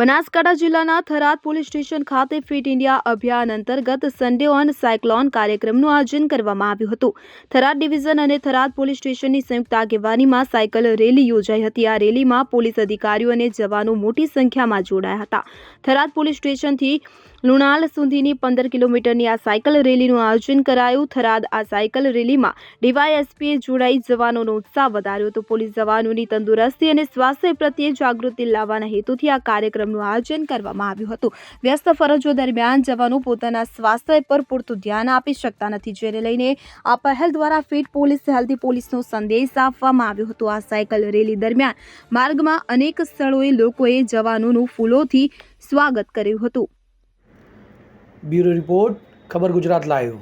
બનાસકાંઠા જિલ્લાના Tharad police station ખાતે fit India અભિયાન અંતર્ગત સન્ડે ઓન સાયક્લોન કાર્યક્રમનું આયોજન કરવામાં આવ્યું હતું. થરાદ ડિવિઝન અને થરાદ પોલીસ સ્ટેશનની સંયુક્ત આગેવાનીમાં સાયકલ રેલી યોજાઈ હતી. આ રેલીમાં પોલીસ અધિકારીઓ અને જવાનો મોટી સંખ્યામાં જોડાયા હતા. થરાદ પોલીસ સ્ટેશનથી લુણાલ સુધીની પંદર કિલોમીટરની આ સાયકલ રેલીનું આયોજન કરાયું. થરાદ આ સાયકલ રેલીમાં ડીવાયએસપીએ જોડાઈ જવાનોનો ઉત્સાહ વધાર્યો હતો. પોલીસ જવાનોની તંદુરસ્તી અને સ્વાસ્થ્ય પ્રત્યે જાગૃતિ લાવવાના હેતુથી આ કાર્યક્રમનું આયોજન કરવામાં આવ્યું હતું. વ્યસ્ત ફરજો દરમિયાન જવાનો પોતાના સ્વાસ્થ્ય પર પૂરતું ધ્યાન આપી શકતા નથી. જેને લઈને આ પહેલ દ્વારા ફિટ પોલીસ હેલ્ધી પોલીસનો સંદેશ આપવામાં આવ્યો હતો. આ સાયકલ રેલી દરમિયાન માર્ગમાં અનેક સ્થળોએ લોકોએ જવાનોનું ફૂલોથી સ્વાગત કર્યું હતું. બ્યુરો રિપોર્ટ, ખબર ગુજરાત લાઈવ.